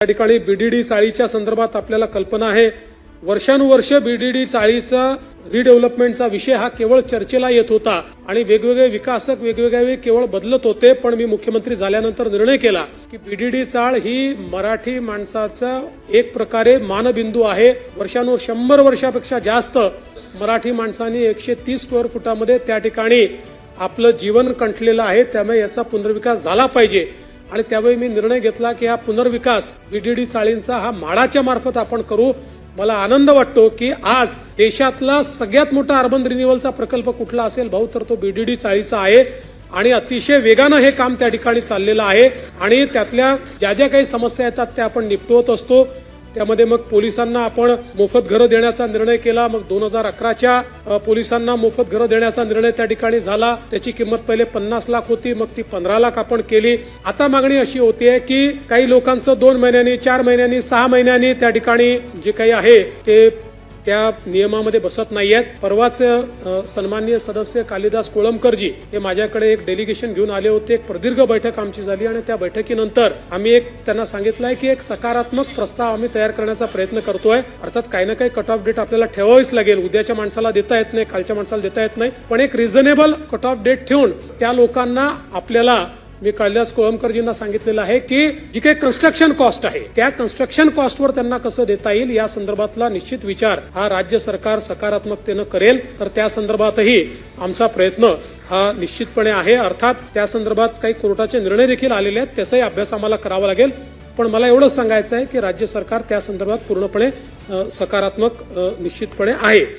त्या ठिकाणी बीडीडी चाळीच्या संदर्भात आपल्याला कल्पना आहे. वर्षानुवर्ष बीडीडी चाळीचा रिडेव्हलपमेंटचा विषय हा केवळ चर्चेला येत होता आणि वेगवेगळे विकासक वेगवेगळ्या वेळी केवळ बदलत होते पण मी मुख्यमंत्री झाल्यानंतर निर्णय केला की बीडीडी चाळ ही मराठी माणसाचा एक प्रकारे मानबिंदू आहे. वर्षानुवर शंभर वर्षापेक्षा जास्त मराठी माणसांनी एकशे तीस स्क्वेअर फुटामध्ये त्या ठिकाणी आपलं जीवन कंठलेलं आहे. त्यामुळे याचा पुनर्विकास झाला पाहिजे. आणि त्यावेळी मी निर्णय घेतला की हा पुनर्विकास बीडीडी चाळींचा हा म्हाडाच्या मार्फत आपण करू. मला आनंद वाटतो की आज देशातला सगळ्यात मोठा अर्बन रिन्युअलचा प्रकल्प कुठला असेल भाऊ तर तो बीडीडी चाळीचा आहे. आणि अतिशय वेगानं हे काम त्या ठिकाणी चाललेलं आहे. आणि त्यातल्या ज्या ज्या काही समस्या येतात त्या आपण निपटवत असतो. त्यामध्ये मग पोलिसांना आपण मोफत घरं देण्याचा निर्णय केला. मग दोन हजार अकराच्या पोलिसांना मोफत घरं देण्याचा निर्णय त्या ठिकाणी झाला. त्याची किंमत पहिले पन्नास लाख होती मग ती पंधरा लाख आपण केली. आता मागणी अशी होतीये की काही लोकांचं दोन महिन्यांनी चार महिन्यांनी सहा महिन्यांनी त्या ठिकाणी जे काही आहे ते त्या नियमामध्ये बसत नाही आहेत परवाच सन्माननीय सदस्य कालिदास कोळंबकरजी हे माझ्याकडे एक डेलिगेशन घेऊन आले होते. एक प्रदीर्घ बैठक आमची झाली आणि त्या बैठकीनंतर आम्ही एक त्यांना सांगितलं आहे की एक सकारात्मक प्रस्ताव आम्ही तयार करण्याचा प्रयत्न करतोय. अर्थात काही ना काही कट ऑफ डेट आपल्याला ठेवावीच लागेल. उद्याच्या माणसाला देता येत नाही कालच्या माणसाला देता येत नाही. पण एक रिझनेबल कट ऑफ डेट ठेवून त्या लोकांना आपल्याला मी कैलास कोळंबकरजींना सांगितलेलं आहे की जी काही कन्स्ट्रक्शन कॉस्ट आहे त्या कन्स्ट्रक्शन कॉस्टवर त्यांना कसं देता येईल या संदर्भातला निश्चित विचार हा राज्य सरकार सकारात्मकतेनं करेल. तर त्या संदर्भातही आमचा प्रयत्न हा निश्चितपणे आहे. अर्थात त्या संदर्भात काही कोर्टाचे निर्णय देखील आलेले आहेत त्याचाही अभ्यास आम्हाला करावा लागेल. पण मला एवढंच सांगायचं आहे की राज्य सरकार त्या संदर्भात पूर्णपणे सकारात्मक निश्चितपणे आहे.